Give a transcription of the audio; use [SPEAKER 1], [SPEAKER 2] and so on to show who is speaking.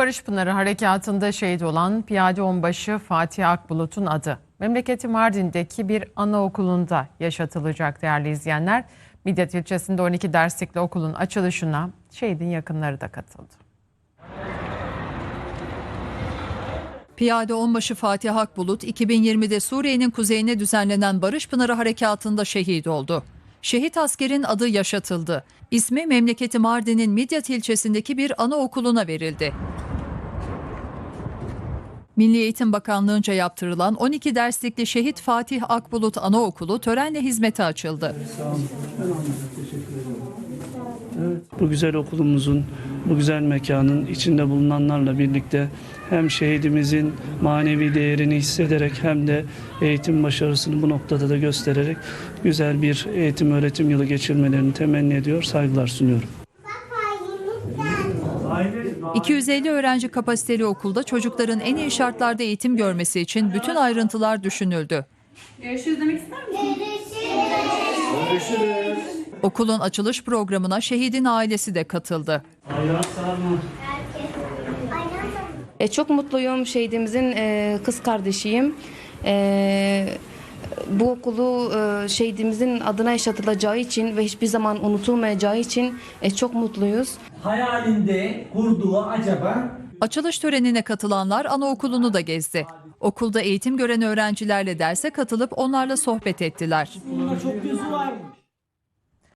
[SPEAKER 1] Barış Pınarı Harekatı'nda şehit olan Piyade Onbaşı Fatih Akbulut'un adı. Memleketi Mardin'deki bir anaokulunda yaşatılacak değerli izleyenler. Midyat ilçesinde 12 derslikli okulun açılışına şehidin yakınları da katıldı.
[SPEAKER 2] Piyade Onbaşı Fatih Akbulut 2020'de Suriye'nin kuzeyine düzenlenen Barış Pınarı Harekatı'nda şehit oldu. Şehit askerin adı yaşatıldı. İsmi memleketi Mardin'in Midyat ilçesindeki bir anaokuluna verildi. Milli Eğitim Bakanlığı'nca yaptırılan 12 derslikli Şehit Fatih Akbulut Anaokulu törenle hizmete açıldı.
[SPEAKER 3] Bu güzel okulumuzun, bu güzel mekanın içinde bulunanlarla birlikte hem şehidimizin manevi değerini hissederek hem de eğitim başarısını bu noktada da göstererek güzel bir eğitim öğretim yılı geçirmelerini temenni ediyor, saygılar sunuyorum.
[SPEAKER 2] 250 öğrenci kapasiteli okulda çocukların en iyi şartlarda eğitim görmesi için bütün ayrıntılar düşünüldü.
[SPEAKER 4] Görüşürüz demek ister misin?
[SPEAKER 2] Okulun açılış programına şehidin ailesi de katıldı.
[SPEAKER 4] E, çok mutluyum. Şehidimizin e, kız kardeşiyim. E, bu okulu e, şehidimizin adına yaşatılacağı için ve hiçbir zaman unutulmayacağı için e, çok mutluyuz.
[SPEAKER 5] hayalinde kurduğu acaba
[SPEAKER 2] Açılış törenine katılanlar anaokulunu da gezdi. Okulda eğitim gören öğrencilerle derse katılıp onlarla sohbet ettiler.
[SPEAKER 5] çok gözü var.